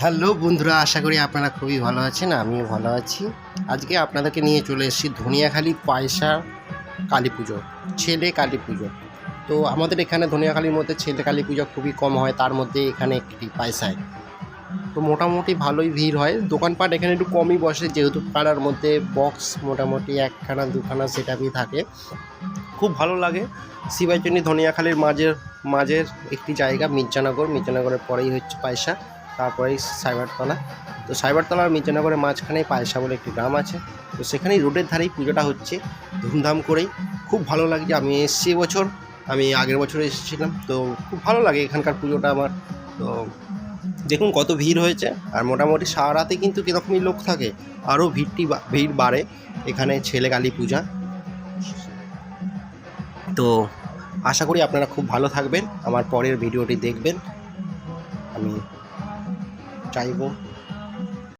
Hello বন্ধুরা, আশা করি আপনারা খুবই ভালো আছেন, আমিও ভালো আছি। আজকে আপনাদেরকে নিয়ে চলে এসেছি ধনিয়াখালি পয়সা কালী পুজো, ছেলে কালী পুজো। তো আমাদের এখানে ধনিয়াখালির মধ্যে ছেলে কালী পুজো খুবই কম হয়, তার মধ্যে এখানে একটি পয়সায় তো মোটামুটি ভালোই ভিড় হয়, দোকানপাট এখানে একটু কমই বসে, যেহেতু পাড়ার মধ্যে বক্স মোটামুটি একখানা, দুখানা সেটাপই থাকে। খুব ভালো লাগে। শিবাচনী ধনিয়াখালির মাঝের মাঝের একটি জায়গা, মির্জানগর, মির্জানগরের পরেই হচ্ছে পয়সা তারপরেই সাইবারতলা। তো সাইবারতলার মির্জানগরের মাঝখানেই পায়সা বলে একটি গ্রাম আছে। তো সেখানেই রোডের ধারেই পুজোটা হচ্ছে। ধুমধাম করেই। খুব ভালো লাগছে। আমি এসছি বছর আমি আগের বছর এসেছিলাম। তো খুব ভালো লাগে এখানকার পুজোটা আমার। তো দেখুন কত ভিড় হয়েছে। আর মোটামুটি সারা রাতে কিন্তু কীরকমই লোক থাকে, আরও ভিড়টি ভিড় বাড়ে। এখানে ছেলে কালী পূজা। তো আশা করি আপনারা খুব ভালো থাকবেন। আমার পরের ভিডিওটি দেখবেন। আমি 加一波。